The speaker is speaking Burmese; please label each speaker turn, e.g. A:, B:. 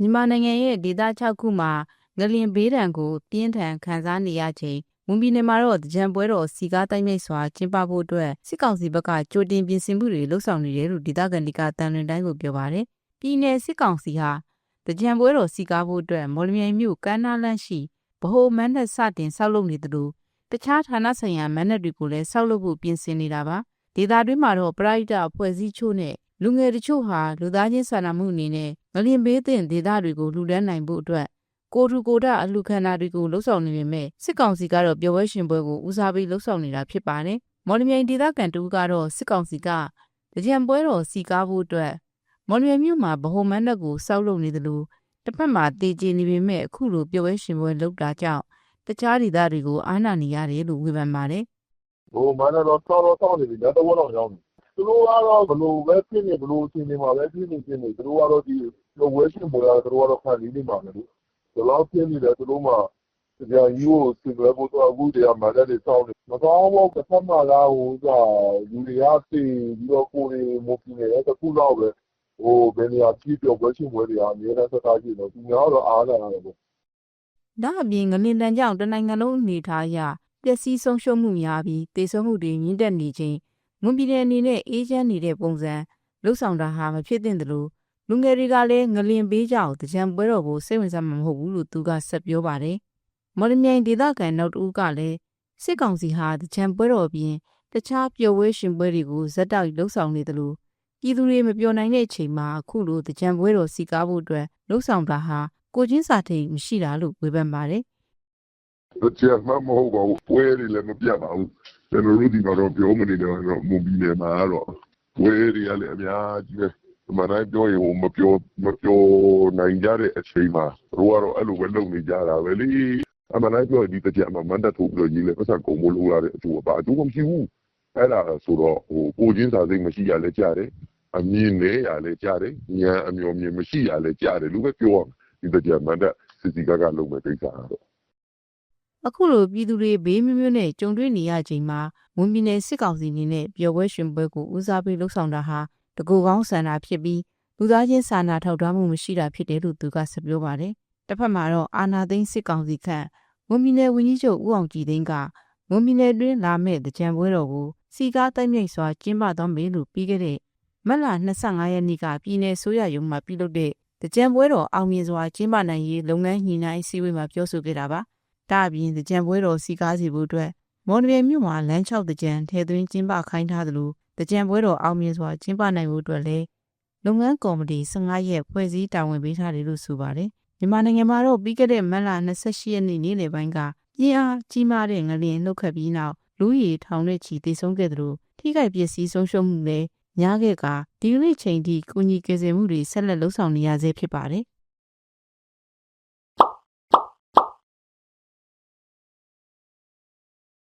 A: မြန်မာနိုင်ငံရဲ့ဒေသ6ခုမှာငလျင်ဘေးဒဏ်ကိုပြင်းထန်ခံစားနေရချိန်မွန်ပြည်နယ်မှာတော့ကြံပွဲတော်စီကားတိုင်းမြိတ်စွာကျင်းပဖို့အတွက်စစ်ကောင်စီဘက်ကကြိုတင်ပြင်ဆင်မှုတွေလှုပ်ဆောင်နေတယ်လို့ဒေသခံတွေကတန်လွင်တိုင်းကိုပြောပါတယ်။ပြည်내စစ်ကောင်စီဟာကြံပွဲတော်စီကားဖို့အတွက်မော်လမြိုင်မြို့ကမ်းနားလမ်းရှိဗဟိုမန်းနဲ့စတင်ဆောက်လုပ်နေတယ်လို့တခြားဌာနဆိုင်ရာမန်းနဲ့တွေကိုလည်းဆောက်လုပ်ဖို့ပြင်ဆင်နေတာပါ။ဒေသတွင်းမှာတော့ပရိဒအဖွဲ့အစည်းချို့နဲ့လူငယ်တချို့ဟာလူသားချင်းစာနာမှုအနေနဲ့ ငလျင်ဘေးသင့်ဒေသတွေကိုလှူဒန်းနိုင်ဖို့အတွက်ကိုထူကိုဒအလှခန္ဓာတွေကိုလှုပ်ဆောင်နေပေမဲ့စစ်ကောင်စီကတော့ပျော်ပွဲရှင်ပွဲကိုဦးစားပေးလှုပ်ဆောင်နေတာဖြစ်ပါတယ်။မော်လမြိုင်ဒေသခံတူကတော့စစ်ကောင်စီကကြံပွဲတော်စီကားဖို့အတွက်မော်လမြိုင်မြို့မှာဗဟိုမန်းတပ်ကိုစောက်လုပ်နေတယ်လို့တစ်ဖက်မှာတည်ကြည်နေပေမဲ့အခုလိုပျော်ပွဲရှင်ပွဲလုပ်တာကြောင့်တခြားဒေသတွေကိုအားနာနေရတယ်လို့ဝေဖန်ပါတယ်။
B: ဟိုမန္တတော့တော်တော်တောင်းနေပြီဓာတ်တော်တော်ရောက်နေ သူတို့ကတော့ဘလို့ပဲဖြစ်နေဘလို့အချိန်နေမှာပဲဖြစ်နေဖြစ်နေသူတို့ကတော့ဒီဝဲရှင်ပေါ်ရသူတို့ကတော့ခံနေနေမှာလေဒီလောက်ဖြစ်နေတယ်သူတို့မှကြာယူကိုသင်ရဖို့တော့အခုတည်းကမန္တတွေစောင်းနေမကောင်းတော့တစ်ဖက်မှာလာဟိုကလူတွေကသိပြီးတော့ကိုယ်တွေမပြင်းနေတယ်တခုတော့ပဲဟိုဘယ်နေရာကြည့်ပြောဝဲရှင်ပွဲတွေကအများနဲ့ဆက်သားကြည့်တော့သူများတော့အားလာတယ်ပေါ့
A: ဒါအပြင်ငလင်တန်ကြောင့်တနိုင်ငံလုံးအနေထားအရပျက်စီးဆုံးရှုံးမှုများပြီးတေဆုံးမှုတွေမြင့်တက်နေခြင်း မွန်ပြည်နယ်အနေနဲ့အေးချမ်းနေတဲ့ပုံစံလှုပ်ဆောင်တာဟာမဖြစ်သင့်သလိုလူငယ်တွေကလည်းငလင်ပေးကြအောင်တကြံပွဲတော်ကိုစိတ်ဝင်စားမှာမဟုတ်ဘူးလို့သူကဆက်ပြောပါတယ်။မော်လမြိုင်ဒေသခံနောက်တူကလည်းစစ်ကောင်စီဟာတကြံပွဲတော်အပြင်တခြားပျော်ပွဲရှင်ပွဲတွေကိုဇက်တိုက်လှုပ်ဆောင်နေသလိုပြည်သူတွေမပျော်နိုင်တဲ့အချိန်မှာအခုလိုတကြံပွဲတော်စီကားဖို့အတွက်လှုပ်ဆောင်တာဟာကိုချင်းစာထိန်မရှိတာလို့ဝေဖန်ပါတယ်။
B: တော့ကျမမဟုတ်ပါဘူးပွဲတွေလည်းမပြတ်ပါဘူးကျွန်တော်တို့ဒီမှာတော့ပြောမနေတော့တော့မွန်ပြည်နယ်မှာတော့ပွဲတွေကလည်းအများကြီးပဲဒီမှာတိုင်းပြောရင်ဟိုမပြောမပြောနိုင်ကြတဲ့အချိန်မှာတို့ကတော့အဲ့လိုပဲလုပ်နေကြတာပဲလေအမှန်တိုင်းပြောရင်ဒီတစ်ချက်မှာမန်တက်ထုတ်ပြီးတော့ရေးလဲပတ်စံကုန်မို့လို့ရတဲ့အကျိုးပါအကျိုးမရှိဘူးအဲ့ဒါဆိုတော့ဟိုကိုချင်းစာစိတ်မရှိရလဲကြတယ်အမြင်နဲ့ရလဲကြတယ်ဉာဏ်အမျိုးမြင်မရှိရလဲကြတယ်လို့ပဲပြောဒီတစ်ချက်မန်တက်စစ်စီကကလုပ်မဲ့ကိစ္စကတော့
A: အခုလိုပြည်သူတွေဘေးမျိုးမျိုးနဲ့ကြုံတွေ့နေရချိန်မှာဝန်ပြည်နယ်စစ်ကောင်စီအနေနဲ့ပျော်ပွဲရှင်ပွဲကိုဦးစားပေးလှုပ်ဆောင်တာဟာတကူကောင်းဆန္ဒဖြစ်ပြီးလူသားချင်းစာနာထောက်ထားမှုမရှိတာဖြစ်တယ်လို့သူကဆက်ပြောပါတယ်။တစ်ဖက်မှာတော့အာနာသိန်းစစ်ကောင်စီခန့်ဝန်ပြည်နယ်ဝန်ကြီးချုပ်ဦးအောင်ကြည်သိန်းကဝန်ပြည်နယ်တွင်လာမဲ့တကြံပွဲတော်ကိုစီကားတိုက်မြိတ်စွာကျင်းပသွားမယ်လို့ပြီးခဲ့တဲ့မတ်လ25ရက်နေ့ကပြည်내ဆိုရရုံမှာပြုလုပ်တဲ့တကြံပွဲတော်အောင်မြင်စွာကျင်းပနိုင်ရေးလုပ်ငန်းညှိနှိုင်းအစည်းအဝေးမှာပြောဆိုခဲ့တာပါ။ ဒါအပြင်တကြံပွဲတော်စီကားစီဖို့အတွက်မော်လမြိုင်မြို့မှာလမ်း6တကြံထဲသွင်းကျင်းပခိုင်းထားသလိုတကြံပွဲတော်အောင်မြင်စွာကျင်းပနိုင်ဖို့အတွက်လည်းလုပ်ငန်းကော်မတီ15ရက်ဖွဲ့စည်းတာဝန်ပေးထားတယ်လို့ဆိုပါတယ်။မြန်မာနိုင်ငံမှာတော့ပြီးခဲ့တဲ့မတ်လ28ရက်နေ့နေ့လယ်ပိုင်းကပြင်းအားကြီးမားတဲ့ငလျင်လှုပ်ခတ်ပြီးနောက်လူရီထောင်နဲ့ချီတေဆုံးခဲ့သလိုထိခိုက်ပျက်စီးဆုံးရှုံးမှုလည်းများခဲ့ကဒီကနေ့ချိန်ထိကုညီကယ်ဆယ်မှုတွေဆက်လက်လှုပ်ဆောင်နေရဆဲဖြစ်ပါတယ်။